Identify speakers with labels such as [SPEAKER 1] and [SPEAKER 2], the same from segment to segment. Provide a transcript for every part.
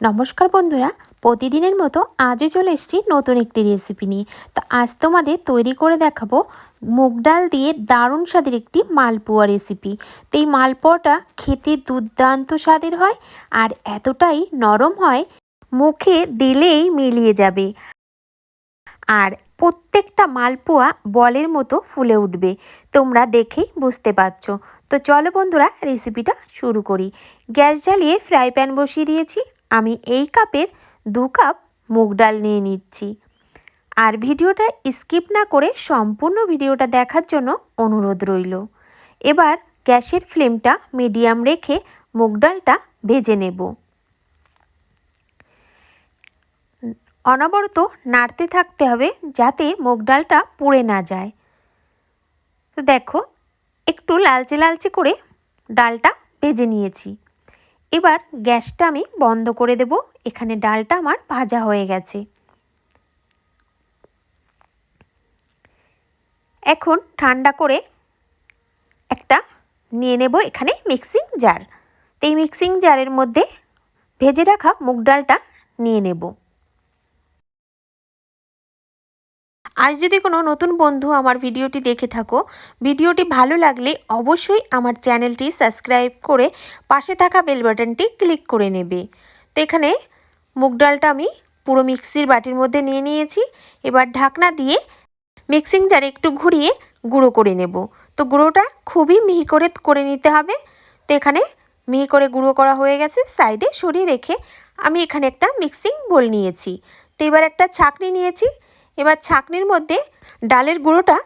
[SPEAKER 1] নমস্কার বন্ধুরা, প্রতিদিনের মতো আজও চলে এসেছি নতুন একটি রেসিপি নিয়ে। তো আজ তোমাদের তৈরি করে দেখাবো মুগ ডাল দিয়ে দারুণ স্বাদের একটি মালপোয়া রেসিপি তো এই মালপোয়াটা খেতে দুর্দান্ত স্বাদের হয় আর এতটাই নরম হয় মুখে দিলেই মিলিয়ে যাবে। আর প্রত্যেকটা মালপোয়া বলের মতো ফুলে উঠবে, তোমরা দেখেই বুঝতে পারছ। তো চলো বন্ধুরা রেসিপিটা শুরু করি। গ্যাস জ্বালিয়ে ফ্রাই প্যান বসিয়ে দিয়েছি। আমি এই কাপের দু কাপ মুগ ডাল নিয়ে নিচ্ছি। আর ভিডিওটা স্কিপ না করে সম্পূর্ণ ভিডিওটা দেখার জন্য অনুরোধ রইল। এবার গ্যাসের ফ্লেমটা মিডিয়াম রেখে মুগ ডালটা ভেজে নেব। অনবরত নাড়তে থাকতে হবে যাতে মুগ ডালটা পুড়ে না যায়। তো দেখো, একটু লালচে লালচে করে ডালটা ভেজে নিয়েছি। এবার গ্যাসটা আমি বন্ধ করে দেব। এখানে ডালটা আমার ভাজা হয়ে গেছে। এখন ঠান্ডা করে একটা নিয়ে নেব এখানে মিক্সিং জার। তো এই মিক্সিং জারের মধ্যে ভেজে রাখা মুগ ডালটা নিয়ে নেব। আজ যদি কোনো নতুন বন্ধু আমার ভিডিওটি দেখে থাকো, ভিডিওটি ভালো লাগলে অবশ্যই আমার চ্যানেলটি সাবস্ক্রাইব করে পাশে থাকা বেল বাটনটি ক্লিক করে নেবে। তো এখানে মুগ ডালটা আমি পুরো মিক্সির বাটির মধ্যে নিয়ে নিয়েছি। এবার ঢাকনা দিয়ে মিক্সিং জারে একটু ঘুরিয়ে গুঁড়ো করে নেব। তো গুঁড়োটা খুবই মিহি করে করে নিতে হবে। তো এখানে মিহি করে গুঁড়ো করা হয়ে গেছে। সাইডে সরিয়ে রেখে আমি এখানে একটা মিক্সিং বোল নিয়েছি। তো এবার একটা ছাকনি নিয়েছি। এবার ছাকনির মধ্যে ডালের গুঁড়োটা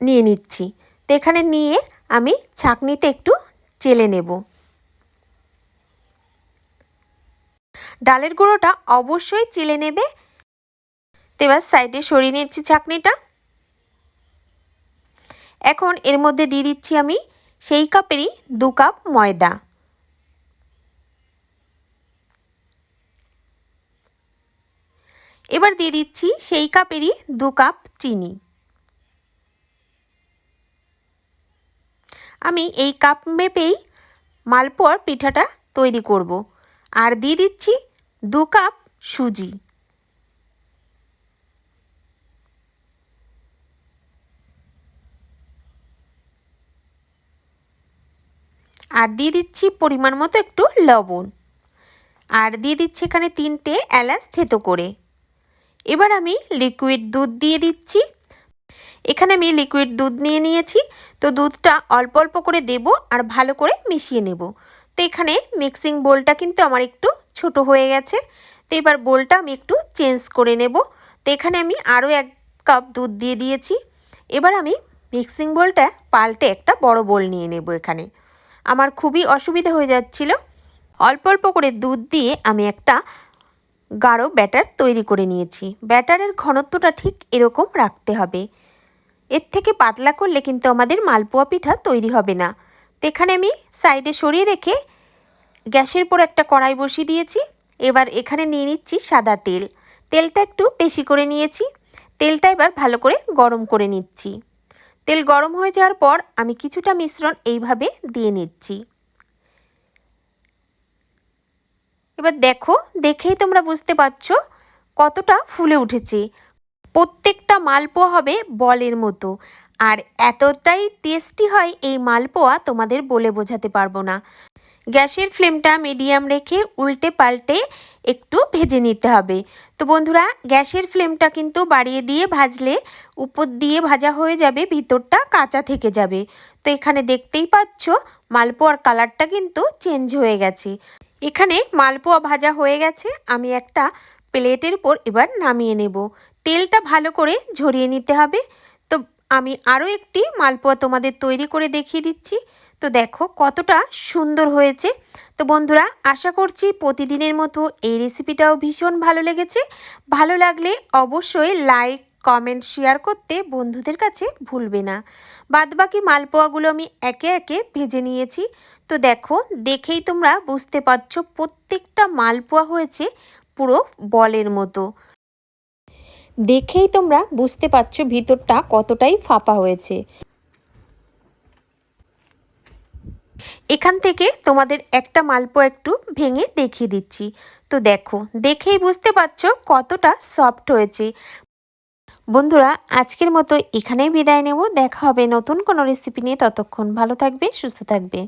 [SPEAKER 1] নিয়ে নিচ্ছি। তো এখানে নিয়ে আমি ছাকনিতে একটু চেলে নেব। ডালের গুঁড়োটা অবশ্যই চেলে নেবে। তো এবার সাইডে সরিয়ে নিচ্ছি ছাকনিটা। এখন এর মধ্যে দিয়ে দিচ্ছি আমি সেই কাপেরই দু কাপ ময়দা। এবার দিয়ে দিচ্ছি সেই কাপেরই দু কাপ চিনি। আমি এই কাপ মেপেই মালপোয়ার পিঠাটা তৈরি করব। আর দিয়ে দিচ্ছি দু কাপ সুজি। আর দিয়ে দিচ্ছি পরিমাণ মতো একটু লবণ। আর দিয়ে দিচ্ছি এখানে তিনটে এলাচ থেতো করে। এবার আমি লিকুইড দুধ দিয়ে দিচ্ছি। এখানে আমি লিকুইড দুধ নিয়ে নিয়েছি। তো দুধটা অল্প অল্প করে দেব আর ভালো করে মিশিয়ে নেব। তো এখানে মিক্সিং বোলটা কিন্তু আমার একটু ছোট হয়ে গেছে। তো এবার বোলটা আমি একটু চেঞ্জ করে নেব। তো এখানে আমি আরও এক কাপ দুধ দিয়ে দিয়েছি। এবার আমি মিক্সিং বোলটা পাল্টে একটা বড় বোল নিয়ে নেব এখানে। আমার খুবই অসুবিধা হয়ে যাচ্ছিল। অল্প অল্প করে দুধ দিয়ে আমি একটা গাঢ় ব্যাটার তৈরি করে নিয়েছি। ব্যাটারের ঘনত্বটা ঠিক এরকম রাখতে হবে। এর থেকে পাতলা করলে কিন্তু আমাদের মালপোয়া পিঠা তৈরি হবে না। তো এখানে আমি সাইডে সরিয়ে রেখে গ্যাসের পর একটা কড়াই বসিয়ে দিয়েছি। এবার এখানে নিয়ে নিচ্ছি সাদা তেল। তেলটা একটু বেশি করে নিয়েছি। তেলটা এবার ভালো করে গরম করে নিচ্ছি। তেল গরম হয়ে যাওয়ার পর আমি কিছুটা মিশ্রণ এইভাবে দিয়ে নিচ্ছি। এবার দেখো, দেখেই তোমরা বুঝতে পারছ কতটা ফুলে উঠেছে। প্রত্যেকটা মালপোয়া হবে বলের মতো। আর এতটাই টেস্টি হয় এই মালপোয়া তোমাদের বলে বোঝাতে পারব না। গ্যাসের ফ্লেমটা মিডিয়াম রেখে উল্টে পাল্টে একটু ভেজে নিতে হবে। তো বন্ধুরা, গ্যাসের ফ্লেমটা কিন্তু বাড়িয়ে দিয়ে ভাজলে উপর দিয়ে ভাজা হয়ে যাবে, ভিতরটা কাঁচা থেকে যাবে। তো এখানে দেখতেই পাচ্ছ মালপোয়ার কালারটা কিন্তু চেঞ্জ হয়ে গেছে। এখানে মালপোয়া ভাজা হয়ে গেছে। আমি একটা প্লেটের উপর এবার নামিয়ে নেব। তেলটা ভালো করে ঝরিয়ে নিতে হবে। তো আমি আরও একটি মালপোয়া তোমাদের তৈরি করে দেখিয়ে দিচ্ছি। তো দেখো কতটা সুন্দর হয়েছে। তো বন্ধুরা, আশা করছি প্রতিদিনের মতো এই রেসিপিটাও ভীষণ ভালো লেগেছে। ভালো লাগলে অবশ্যই লাইক কমেন্ট শেয়ার করতে বন্ধুদের কাছে ভুলবে না। বাদবাকি মালপোয়াগুলো আমি একে একে ভেজে নিয়েছি। তো দেখো, দেখেই তোমরা বুঝতে পারছ প্রত্যেকটা মালপোয়া হয়েছে পুরো বলের মতো। দেখেই তোমরা বুঝতে পারছ ভিতরটা কতটাই ফাঁপা হয়েছে। এখান থেকে তোমাদের একটা মালপোয়া একটু ভেঙে দেখিয়ে দিচ্ছি। তো দেখো, দেখেই বুঝতে পারছ কতটা সফট হয়েছে। বন্ধুরা, আজকের মতো এখানেই বিদায় নেব। দেখা হবে নতুন কোনো রেসিপি নিয়ে। ততক্ষণ ভালো থাকবে, সুস্থ থাকবে।